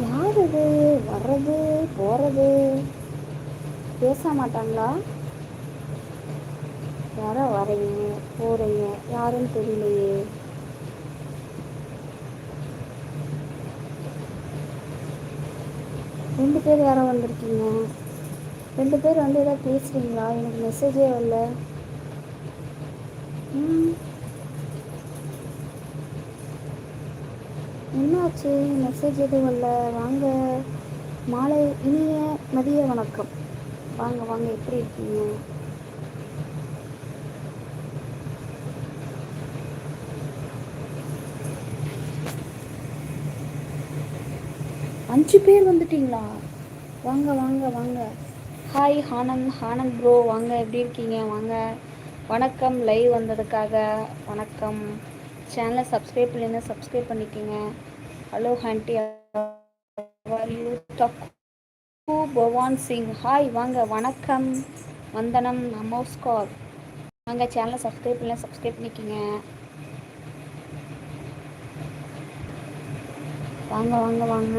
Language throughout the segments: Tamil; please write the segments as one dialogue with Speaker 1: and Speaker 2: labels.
Speaker 1: யார் இது வர்றது போகிறது பேச மாட்டாங்களா யாரோ வரீங்க போகிறீங்க யாருன்னு தெரியலையே ரெண்டு பேர் யாரோ வந்திருக்கீங்க ரெண்டு பேர் வந்து ஏதாவது பேசுகிறீங்களா எனக்கு மெசேஜே இல்லை ம் என்னாச்சு மெசேஜ் எதுவும் இல்லை வாங்க மாலை இனிய மதிய வணக்கம் வாங்க வாங்க எப்படி இருக்கீங்க அஞ்சு பேர் வந்துட்டீங்களா வாங்க வாங்க வாங்க ஹாய் ஹானந்த் ஹானந்த் ப்ரோ வாங்க எப்படி இருக்கீங்க வாங்க வணக்கம் லைவ் வந்ததுக்காக வணக்கம் சேனலை சப்ஸ்கிரைப் இல்லைன்னா சப்ஸ்கிரைப் பண்ணிக்கோங்க ஹலோ ஹண்டி தக்கு பவான் சிங் ஹாய் வாங்க வணக்கம் வந்தனம் நமோஸ்கார் வாங்க சேனலை சப்ஸ்கிரைப் இல்லை சப்ஸ்கிரைப் பண்ணிக்கோங்க வாங்க வாங்க வாங்க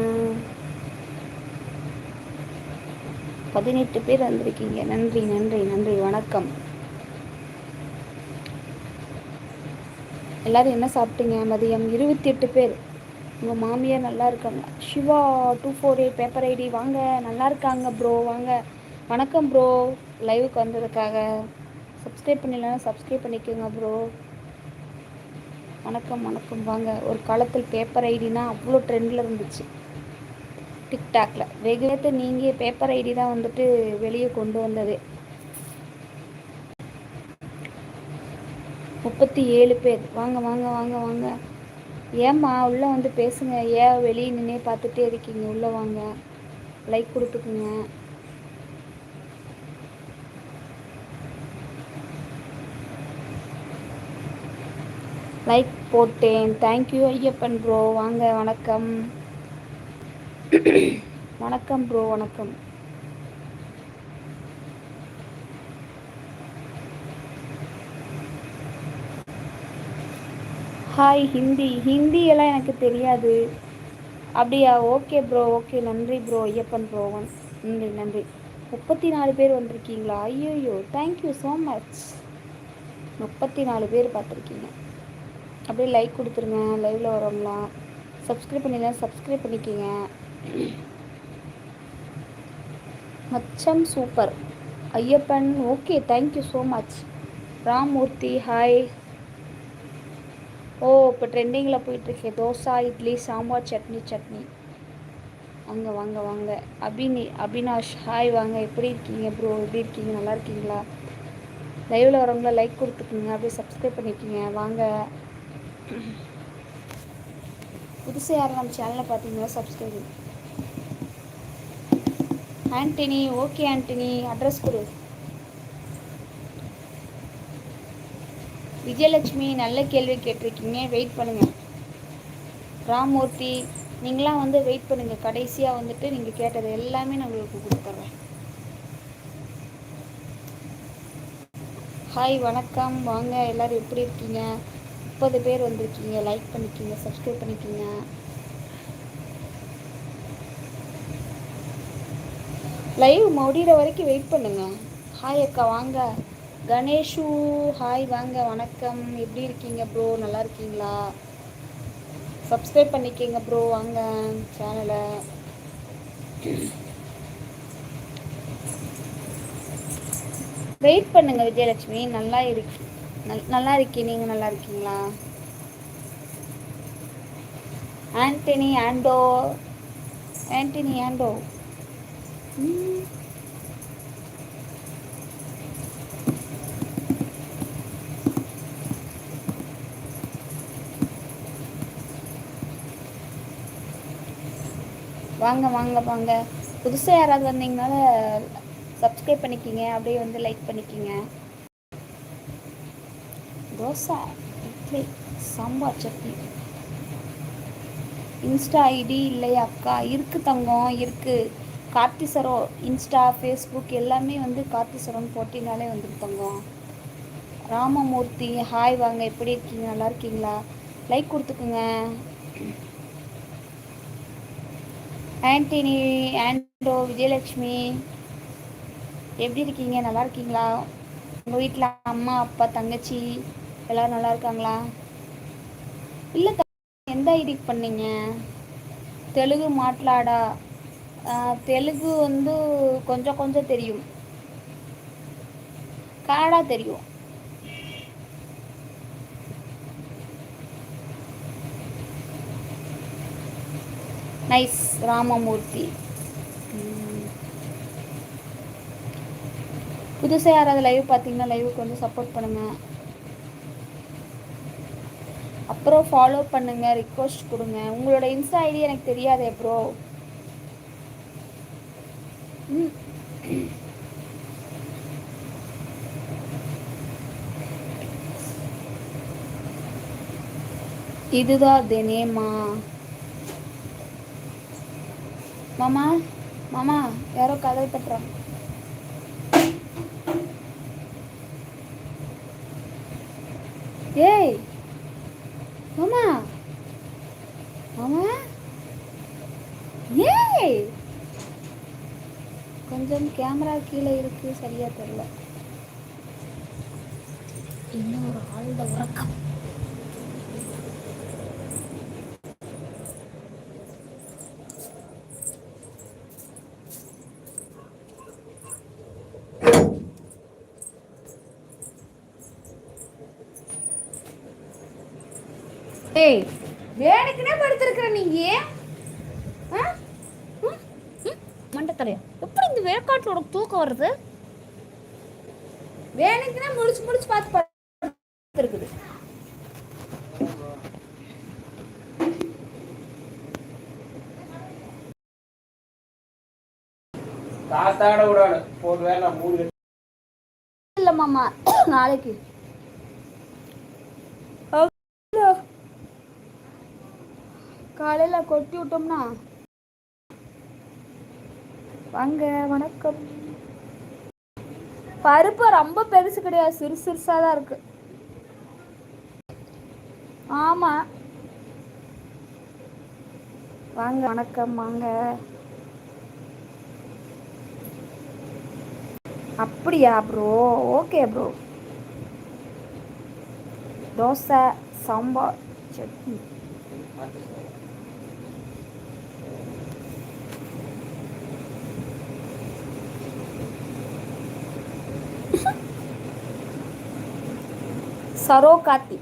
Speaker 1: பதினெட்டு பேர் வந்திருக்கீங்க நன்றி நன்றி நன்றி வணக்கம் எல்லோரும் என்ன சாப்பிட்டீங்க மதியம் இருபத்தி எட்டு பேர் உங்கள் மாமியார் நல்லா இருக்காங்க Siva two four eight paper ID வாங்க நல்லா இருக்காங்க ப்ரோ வாங்க வணக்கம் ப்ரோ லைவுக்கு வந்ததுக்காக சப்ஸ்கிரைப் பண்ணிடலாம் சப்ஸ்கிரைப் பண்ணிக்கோங்க ப்ரோ வணக்கம் வணக்கம் வாங்க ஒரு காலத்தில் பேப்பர் ஐடினா அவ்வளோ ட்ரெண்டில் இருந்துச்சு டிக்டாக்ல வெகு நீங்கள் பேப்பர் ஐடி தான் வந்துட்டு வெளியே கொண்டு வந்தது முப்பத்தி ஏழு பேர் வாங்க வாங்க வாங்க வாங்க ஏம்மா உள்ளே வந்து பேசுங்க ஏன் வெளியே நின்னே பார்த்துட்டே இருக்கீங்க உள்ளே வாங்க லைக் கொடுத்துக்குங்க லைக் போட்டேன் தேங்க்யூ ஐயப்பன் ப்ரோ வாங்க வணக்கம் வணக்கம் ப்ரோ வணக்கம் ஹாய் ஹிந்தி ஹிந்தி எல்லாம் எனக்கு தெரியாது அப்படியா ஓகே ப்ரோ ஓகே நன்றி ப்ரோ ஐயப்பன் ப்ரோ நன்றி நன்றி முப்பத்தி நாலு பேர் வந்திருக்கீங்களா ஐயோயோ தேங்க்யூ ஸோ மச் முப்பத்தி நாலு பேர் பார்த்துருக்கீங்க அப்படியே லைக் கொடுத்துருங்க லைவில் வரோம்லாம் சப்ஸ்கிரைப் பண்ணிடலாம் சப்ஸ்கிரைப் பண்ணிக்கிங்க மச்சம் super Ayyappan okay thank you so much Ramurthy hi ஓ இப்போ ட்ரெண்டிங்கில் போயிட்டுருக்கே தோசை இட்லி சாம்பார் சட்னி சட்னி அங்கே வாங்க வாங்க அபினி அபினாஷ் ஹாய் வாங்க எப்படி இருக்கீங்க ப்ரோ எப்படி இருக்கீங்க நல்லா இருக்கீங்களா லைவில் வரவங்கள லைக் கொடுத்துக்கோங்க அப்படியே சப்ஸ்கிரைப் பண்ணிக்கோங்க வாங்க புதுசாக யாரும் நம்ம சேனலை பார்த்தீங்கன்னா subscribe Antony okay Antony address கொடு விஜயலட்சுமி நல்ல கேள்வி கேட்டிருக்கீங்க வெயிட் பண்ணுங்கள் ராமூர்த்தி நீங்களாம் வந்து வெயிட் பண்ணுங்கள் கடைசியாக வந்துட்டு நீங்கள் கேட்டது எல்லாமே நான் உங்களுக்கு கொடுத்துட்றேன் ஹாய் வணக்கம் வாங்க எல்லோரும் எப்படி இருக்கீங்க முப்பது பேர் வந்திருக்கீங்க லைக் பண்ணிக்கிங்க சப்ஸ்கிரைப் பண்ணிக்கிங்க லைவ் முடிகிற வரைக்கும் வெயிட் பண்ணுங்கள் ஹாய் அக்கா வாங்க கணேஷு ஹாய் வாங்க வணக்கம் எப்படி இருக்கீங்க ப்ரோ நல்லா இருக்கீங்களா சப்ஸ்கிரைப் பண்ணிக்கங்க ப்ரோ வாங்க சேனலை வெயிட் பண்ணுங்க விஜயலட்சுமி நல்லா இருக்கு நல்லா இருக்கீங்க நீங்கள் நல்லா இருக்கீங்களா ஆண்டனி ஆண்டோ ஆண்டனி ஆண்டோ ம் வாங்க வாங்க வாங்க புதுசாக யாராவது வந்தீங்கனால சப்ஸ்கிரைப் பண்ணிக்கிங்க அப்படியே வந்து லைக் பண்ணிக்கிங்க தோசை இட்லி சாம்பார் சட்னி இன்ஸ்டா ஐடி இல்லையா அக்கா இருக்குது தங்கம் இருக்குது கார்த்தி சரோ இன்ஸ்டா ஃபேஸ்புக் எல்லாமே வந்து கார்த்தி சரோன்னு போட்டினாலே வந்துடும் ராமமூர்த்தி ஹாய் வாங்க எப்படி இருக்கீங்க நல்லா இருக்கீங்களா லைக் கொடுத்துக்குங்க ஆண்டனி ஆண்டோ விஜயலட்சுமி எப்படி இருக்கீங்க நல்லா இருக்கீங்களா உங்கள் வீட்டில் அம்மா அப்பா தங்கச்சி எல்லோரும் நல்லா இருக்காங்களா இல்லை எந்த ஐடிக்கு பண்ணீங்க தெலுங்கு மாட்லாடா தெலுங்கு வந்து கொஞ்சம் கொஞ்சம் தெரியும் காடா தெரியும் நைஸ் ராமமூர்த்தி புதுசாக யாராவது லைவ் பார்த்தீங்கன்னா லைவுக்கு வந்து சப்போர்ட் பண்ணுங்கள் அப்புறம் ஃபாலோ பண்ணுங்கள் ரிக்வஸ்ட் கொடுங்க உங்களோட இன்ஸ்டா ஐடி எனக்கு தெரியாதே ப்ரோ இதுதான் தினேமா மாமா மாமா யாரோ கதை தட்டுறாங்க ஏய் மாமா மாமா ஏய் கொஞ்சம் கேமரா கீழே இருக்கு சரியா தெரியல இன்னொரு ஆளோட உறக்கம் வேணுக்குனே படுத்திருக்கிற நீங்க மண்டத்தலையா எப்படி இந்த வேக்காட்டில் தூக்கம் வருது வேணுக்குனே முடிச்சு முடிச்சு பார்த்து படுத்திருக்குது
Speaker 2: தாத்தாட விடாது ஒரு மூணு
Speaker 1: இல்லை மாமா நாளைக்கு காலையில் கொட்டி விட்டோம்னா வாங்க வணக்கம் பருப்பு ரொம்ப பெருசு கிடையாது சிறு சிறுசாக தான் இருக்கு ஆமா வாங்க வணக்கம் வாங்க அப்படியா bro okay bro dosa sambar chutney சரோ காத்தி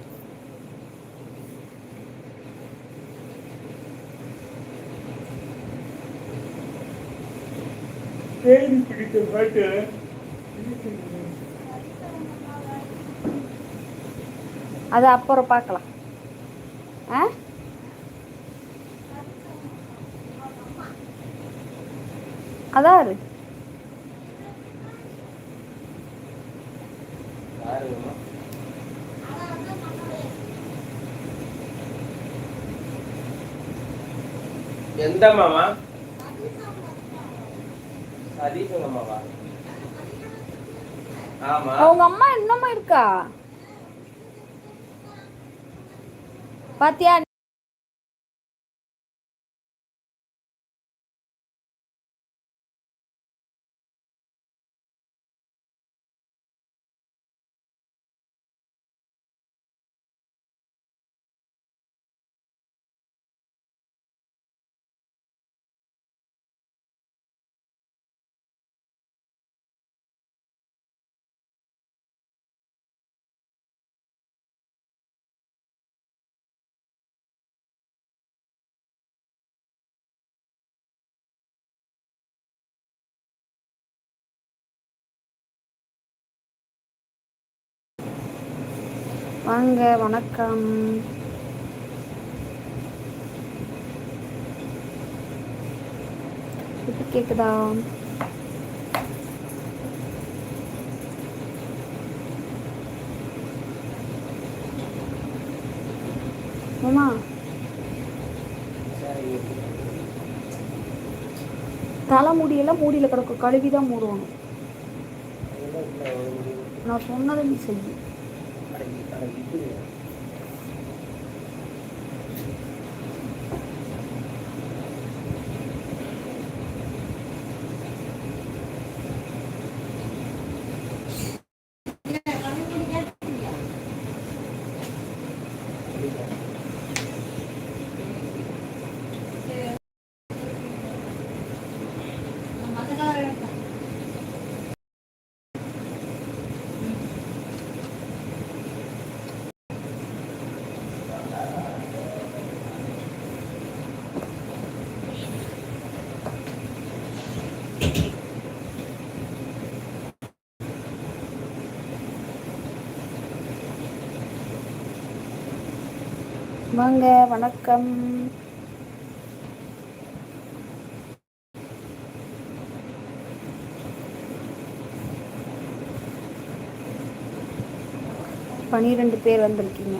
Speaker 1: தேடி அது அப்புறம் பார்க்கலாம் ஆ அதாரு
Speaker 2: எந்த மாமா சதீஷ் ஆமா அவங்க
Speaker 1: அம்மா என்னமா இருக்கா பாத்தியா வாங்க வணக்கம் இப்போ கேட்குதா மாமா தலைமுடியெல்லாம் மூடியில் கிடக்கும் கழுவி தான் மூடுவாங்க நான் சொன்னதை நீ செய்யும் থাকবে வாங்க வணக்கம் பன்னிரெண்டு பேர் வந்திருக்கீங்க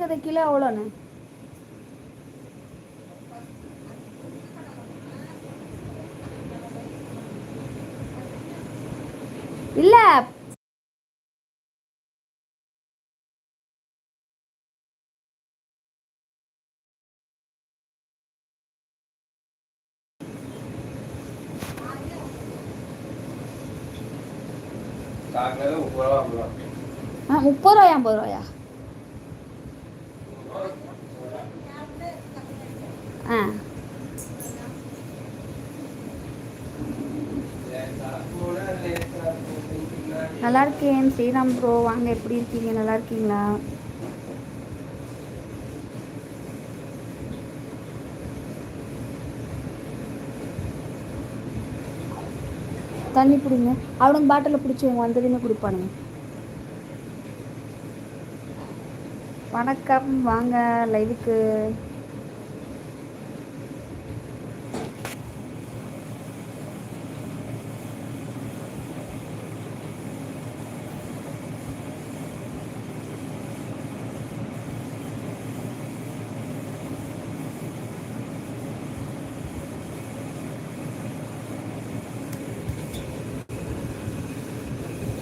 Speaker 1: இருக்கிறது கிலோ எவ்வளோண்ணே இல்லை முப்பது ரூபாய் ஐம்பது ரூபாயா ஆ நல்லா இருக்கேன் ஸ்ரீராம் ப்ரோ வாங்க எப்படி இருக்கீங்க நல்லா இருக்கீங்களா தண்ணி பிடிங்க பாட்டிலில் பாட்டில் அவங்க வந்ததுமே கொடுப்பானுங்க வணக்கம் வாங்க லைவுக்கு